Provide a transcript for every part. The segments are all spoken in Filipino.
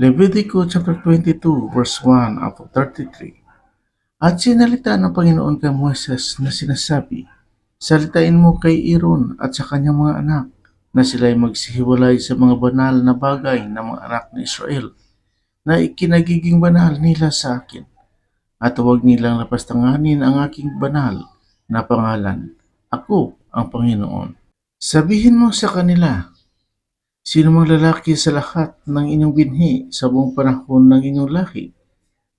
Levitico chapter 22 verse 1 up to 33. At sinalita ng Panginoon kay Moises na sinasabi, Salitain mo kay Aaron at sa kanyang mga anak na sila'y magsihiwalay sa mga banal na bagay ng mga anak ni Israel na ikinagiging banal nila sa akin at huwag nilang lapastanganin ang aking banal na pangalan. Ako ang Panginoon. Sabihin mo sa kanila, Sino mang lalaki sa lahat ng inyong binhi sa buong panahon ng inyong lahi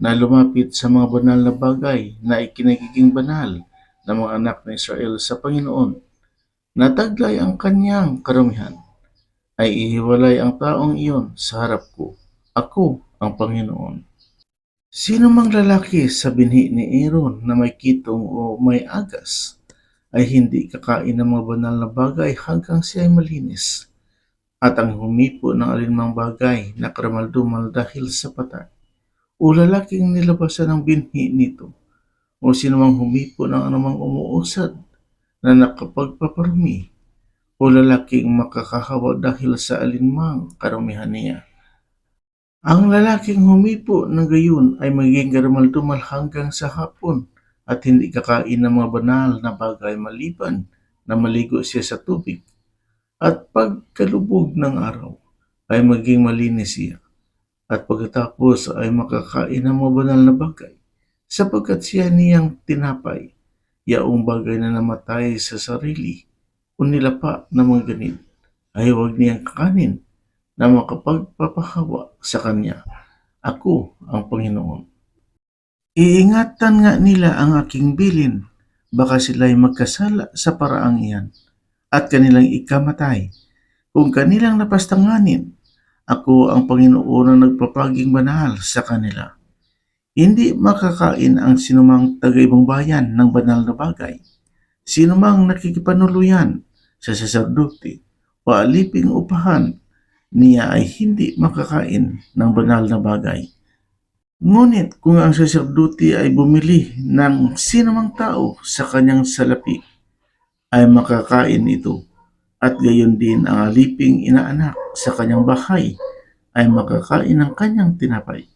na lumapit sa mga banal na bagay na ikinagiging banal ng mga anak ng Israel sa Panginoon, na taglay ang kanyang karamihan, ay ihiwalay ang taong iyon sa harap ko. Ako ang Panginoon. Sino mang lalaki sa binhi ni Aaron na may kitong o may agas ay hindi kakain ng mga banal na bagay hanggang siya ay malinis at ang humipo ng alinmang bagay na karamaldumal dahil sa patay o lalaking nilabasan ng binhi nito o sino mang humipo ng anumang umuusad na nakapagpaparumi o lalaking makakahawa dahil sa alinmang karumihan niya. Ang lalaking humipo ng gayon ay magiging karamaldumal hanggang sa hapon at hindi kakain ng mga banal na bagay maliban na maligo siya sa tubig at pagkalubog ng araw ay maging malinis siya at pagkatapos ay makakain ng mga banal na bagay sapagkat siya niyang tinapay yaong bagay na namatay sa sarili o nilapa ng mga ganit ay huwag niyang kakanin na makapagpapahawa sa kanya. Ako ang Panginoon. Iingatan nga nila ang aking bilin, baka sila'y magkasala sa paraang iyan at kanilang ikamatay. Kung kanilang napastanganin, ako ang Panginoon na nagpapaging banal sa kanila. Hindi makakain ang sinumang taga-ibang bayan ng banal na bagay. Sinumang nakikipanuluyan sa saserdote o aliping upahan niya ay hindi makakain ng banal na bagay. Ngunit kung ang saserdote ay bumili ng sinumang tao sa kanyang salapi, ay makakain ito. At gayon din ang aliping inaanak sa kanyang bahay ay makakain ng kanyang tinapay.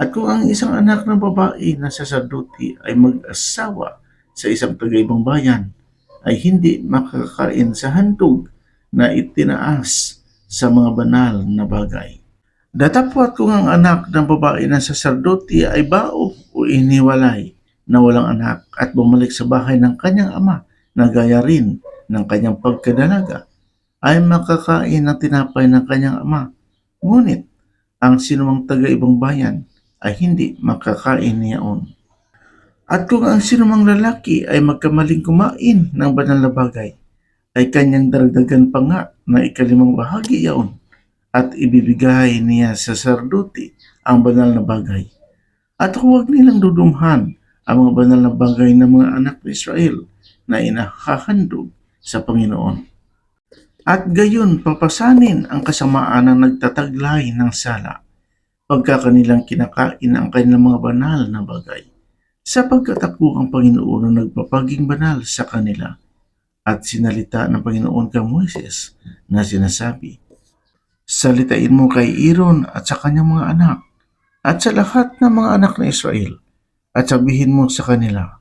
At kung ang isang anak ng babae na saserdote ay mag-asawa sa isang tagaibang bayan, ay hindi makakain sa handog na itinaas sa mga banal na bagay. Datapwat kung ang anak ng babae na saserdote ay bao o iniwalay na walang anak at bumalik sa bahay ng kanyang ama na gaya rin ng kanyang pagkadalaga ay makakain ng tinapay ng kanyang ama. Ngunit ang sinumang taga-ibang bayan ay hindi makakain niyaon. At kung ang sinumang lalaki ay magkamaling kumain ng banal na bagay, ay kanyang daragdagan pa nga na ikalimang bahagi yaon at ibibigay niya sa sarduti ang banal na bagay. At huwag nilang dudumhan ang mga banal na bagay ng mga anak ni Israel na inahahandog sa Panginoon. At gayon papasanin ang kasamaan ng nagtataglay ng sala pagka kanilang kinakain ang kanilang mga banal na bagay sapagkat ako ang Panginoon na nagpapaging banal sa kanila at sinalita ng Panginoon kay Moises na sinasabi, Salitain mo kay Aaron at sa kanyang mga anak at sa lahat ng mga anak ng Israel at sabihin mo sa kanila,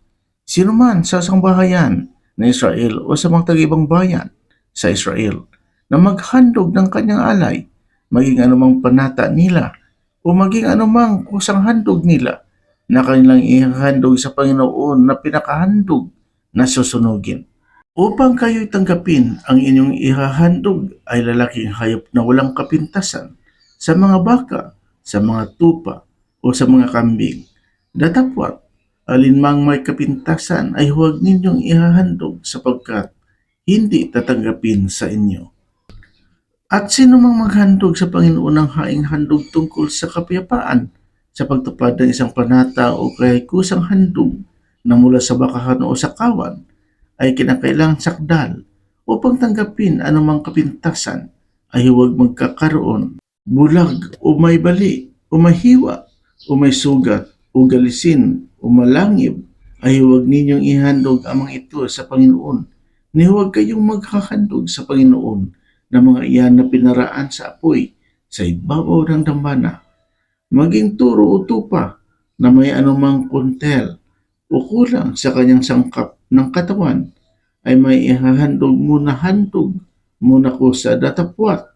Sino man sa sangbahayan ng Israel o sa mga tag-ibang bayan sa Israel na maghandog ng kanyang alay, maging anumang panata nila o maging anumang kusang handog nila na kanilang ihandog sa Panginoon na pinakahandog na susunugin Upang kayo'y tanggapin ang inyong ihahandog ay lalaking hayop na walang kapintasan sa mga baka, sa mga tupa, o sa mga kambing. Datapwat, alinmang may kapintasan ay huwag ninyong ihahandog sapagkat hindi tatanggapin sa inyo. At sino mang maghandog sa Panginoon ng haing handog tungkol sa kapayapaan sa pagtupad ng isang panata o kay kusang handog na mula sa bakahan o sa kawan, ay kinakailangang sakdal upang tanggapin anumang kapintasan ay huwag magkakaroon bulag o may bali o mahiwa o may sugat o galisin o malangib ay huwag ninyong ihandog ang mga ito sa Panginoon ni huwag kayong maghahandog sa Panginoon ng mga iyan na pinaraan sa apoy sa ibabaw ng dambana maging turo o tupa na may anumang kuntel o kulang sa kanyang sangkap ng katawan ay may ihahandog muna handog muna ko sa datapwat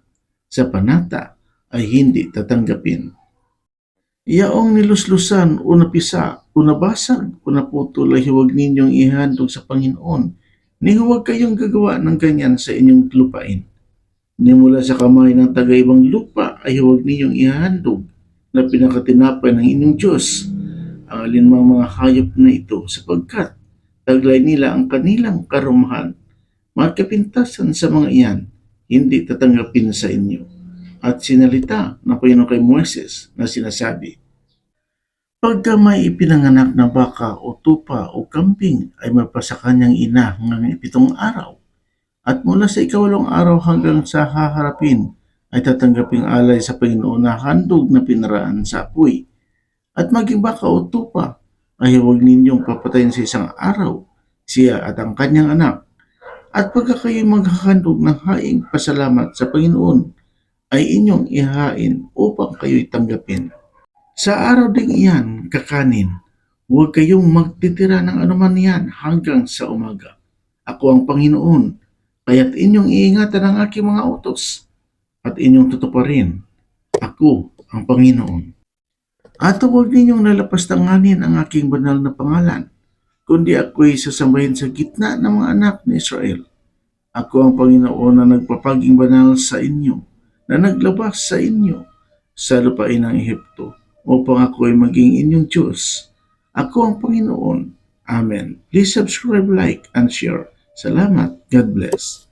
sa panata ay hindi tatanggapin. Iyaong niluslusan o napisa o nabasag o naputol ay huwag ninyong ihandog sa Panginoon ni huwag kayong gagawa ng ganyan sa inyong lupain. Ni mula sa kamay ng taga-ibang lupa ay huwag ninyong ihahandog na pinakatinapay ng inyong Diyos ang alinmang mga hayop na ito sapagkat taglay nila ang kanilang karumahan. Magkapintasan sa mga iyan, hindi tatanggapin sa inyo. At sinalita ng Panginoon kay Moises na sinasabi, Pagka may ipinanganak na baka o tupa o kambing ay mapasa kanyang ina hanggang pitong araw. At mula sa ikawalong araw hanggang sa haharapin ay tatanggaping alay sa Panginoon na handog na pinaraan sa apoy. At maging baka o tupa ay huwag ninyong papatayin sa isang araw siya at ang kanyang anak. At pagka kayo maghahandog ng haing pasalamat sa Panginoon, ay inyong ihain upang kayo'y tanggapin. Sa araw ding iyan, kakanin, huwag kayong magtitira ng anuman yan hanggang sa umaga. Ako ang Panginoon, kaya't inyong iingatan ang aking mga utos at inyong tutuparin. Ako ang Panginoon. At huwag ninyong nalapastanganin ang aking banal na pangalan, kundi ako'y sasambahin sa gitna ng mga anak ni Israel. Ako ang Panginoon na nagpapaging banal sa inyo, na naglabas sa inyo sa lupain ng Ehipto, upang ako'y maging inyong Diyos. Ako ang Panginoon. Amen. Please subscribe, like, and share. Salamat. God bless.